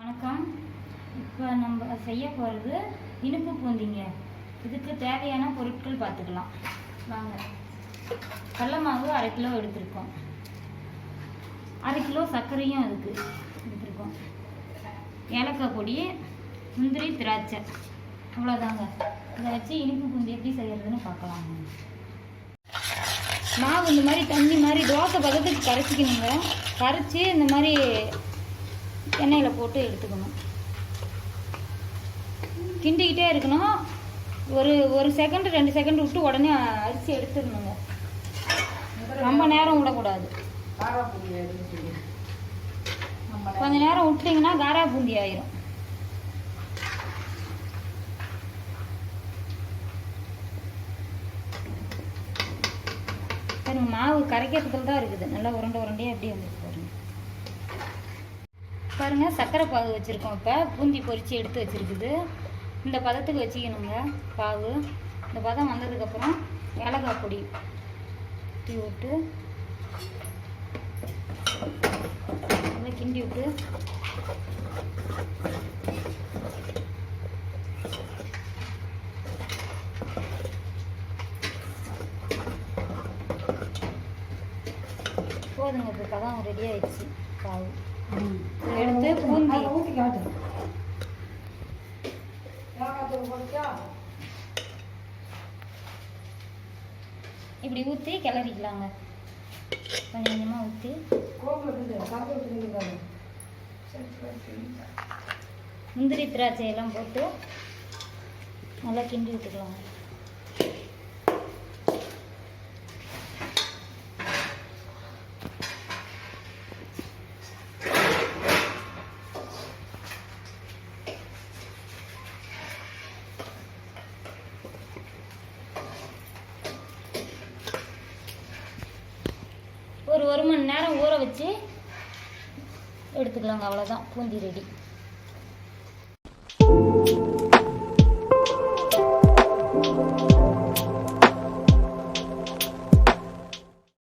வணக்கம். இப்போ நம்ம செய்ய போகிறது இனிப்பு பூந்திங்க. இதுக்கு தேவையான பொருட்கள் பார்த்துக்கலாம் வாங்க. கடல மாவு அரை கிலோ எடுத்திருக்கோம். அரை கிலோ சர்க்கரையும் அதுக்கு எடுத்திருக்கோம். ஏலக்காய் பொடி முந்திரி திராட்சை. அவ்வளோதாங்க இதை வச்சு இனிப்பு பூந்தி எப்படி செய்யறதுன்னு பார்க்கலாம். மாவு இந்த மாதிரி தண்ணி மாதிரி தோசை பதத்துக்கு கரைச்சிக்கணுங்க. கரைச்சி இந்த மாதிரி எண்ணெயில் போட்டு எடுத்துக்கணும். கிண்டிக்கிட்டே இருக்கணும். ஒரு ஒரு செகண்ட் ரெண்டு செகண்ட் விட்டு உடனே அரிசி எடுத்துடணுங்க. ரொம்ப நேரம் விடக்கூடாது. கொஞ்ச நேரம் விட்டிங்கன்னா காரா பூந்தி ஆயிரும் மாவு கரைக்கிறதுல தான் இருக்குது. நல்லா உருண்டை உருண்டையாக அப்படியே வந்துருக்கு பாருங்கள் சர்க்கரை பாகு வச்சுருக்கோம் இப்போ. பூந்தி பொரிச்சு எடுத்து வச்சுருக்குது. இந்த பதத்துக்கு வச்சுக்கணுங்க பாகு. இந்த பதம் வந்ததுக்கப்புறம் ஏலக்காய் பொடி. ஊற்றி விட்டு. நல்லா கிண்டி விட்டு. போதுங்க இப்போ பதம் ரெடி ஆயிடுச்சு பாவு எடுத்து பூந்தி. ஊற்றி காட்டு இப்படி ஊற்றி கிளறிக்கலாங்க. கொஞ்சம் கொஞ்சமாக ஊற்றி முந்திரி திராட்சை எல்லாம் போட்டு நல்லா கிண்டி விட்டுக்கலாங்க. ஒரு ஒரு மணி நேரம் ஊற வச்சு எடுத்துக்கலாங்க அவ்வளோதான் பூந்தி ரெடி